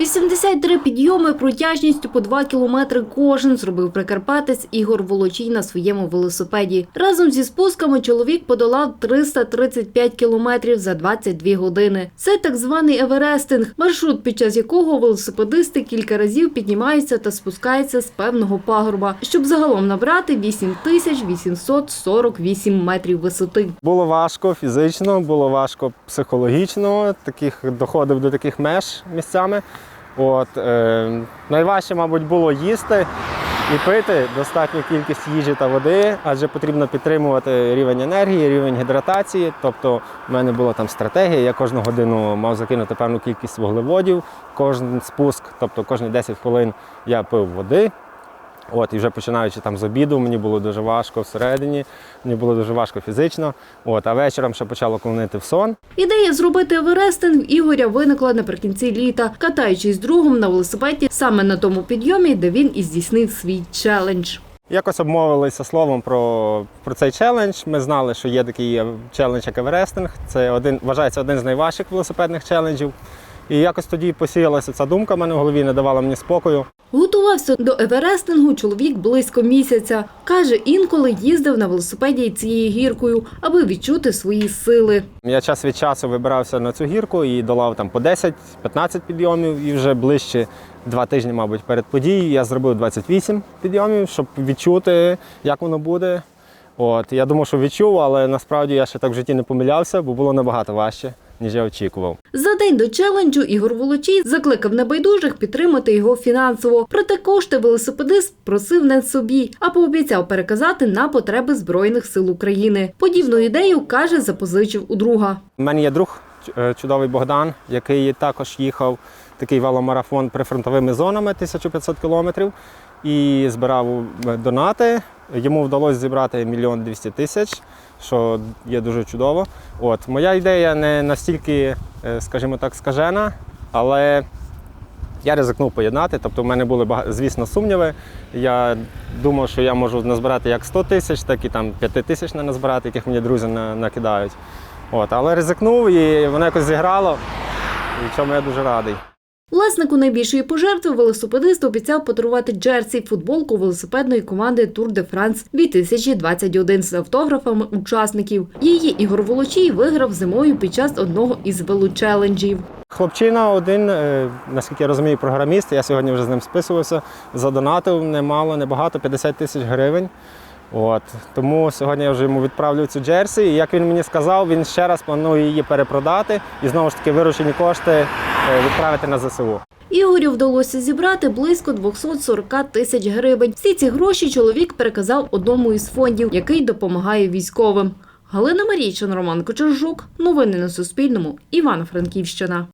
83 підйоми протяжністю по 2 кілометри кожен зробив прикарпатець Ігор Волочій на своєму велосипеді. Разом зі спусками чоловік подолав 335 кілометрів за 22 години. Це так званий еверестинг, маршрут, під час якого велосипедисти кілька разів піднімаються та спускаються з певного пагорба, щоб загалом набрати 8848 метрів висоти. Було важко фізично, було важко психологічно, таких доходив до таких меж місцями. От, е, найважче, мабуть, було їсти і пити достатню кількість їжі та води, адже потрібно підтримувати рівень енергії, рівень гідратації. Тобто в мене була там стратегія, я кожну годину мав закинути певну кількість вуглеводів, кожен спуск, тобто кожні 10 хвилин я пив води. От, і вже починаючи там з обіду, мені було дуже важко всередині, мені було дуже важко фізично. От, а вечором ще почало клонити в сон. Ідея зробити еверестинг в Ігоря виникла наприкінці літа, катаючись з другом на велосипеді саме на тому підйомі, де він і здійснив свій челендж. Якось обмовилися словом про, про цей челендж. Ми знали, що є такий челендж, як Еверестинг. Це один, вважається один з найважчих велосипедних челенджів. І якось тоді посіялася ця думка в мене в голові, не давала мені спокою. Готувався до еверестингу чоловік близько місяця. Каже, інколи їздив на велосипеді цією гіркою, аби відчути свої сили. Я час від часу вибирався на цю гірку і долав там по 10-15 підйомів, і вже ближче два тижні, мабуть, перед подією я зробив 28 підйомів, щоб відчути, як воно буде. От я думав, що відчув, але насправді я ще так в житті не помилявся, бо було набагато важче, ніж я очікував. За день до челенджу Ігор Волочій закликав небайдужих підтримати його фінансово. Проте кошти велосипедист просив не собі, а пообіцяв переказати на потреби Збройних сил України. Подібну ідею каже, запозичив у друга. У мене є друг е, чудовий Богдан, який також їхав такий веломарафон прифронтовими зонами 1500 кілометрів і збирав е, донати. Йому вдалося зібрати мільйон двісті тисяч, що є дуже чудово. От моя ідея не настільки, е, скажімо так, скажена, але я ризикнув поєднати. Тобто в мене були звісно сумніви. Я думав, що я можу назбирати як 100 тисяч, так і там 5 тисяч не назбирати, яких мені друзі накидають. От, але ризикнув і воно якось зіграло, і чому я дуже радий. Власнику найбільшої пожертви велосипедист обіцяв подарувати джерсі футболку велосипедної команди Tour de France 2021 з автографами учасників. Її Ігор Волочій виграв зимою під час одного із велочеленджів. Хлопчина один, е, наскільки я розумію, програміст. Я сьогодні вже з ним списувався. Задонатив немало, небагато, 50 тисяч гривень. От. Тому сьогодні я вже йому відправлю цю джерсі. І як він мені сказав, він ще раз планує її перепродати і знову ж таки виручені кошти відправити на ЗСУ. Ігорю вдалося зібрати близько 240 тисяч гривень. Всі ці гроші чоловік переказав одному із фондів, який допомагає військовим. Галина Марійчин, Роман Кочержук. Новини на Суспільному. Івано-Франківщина.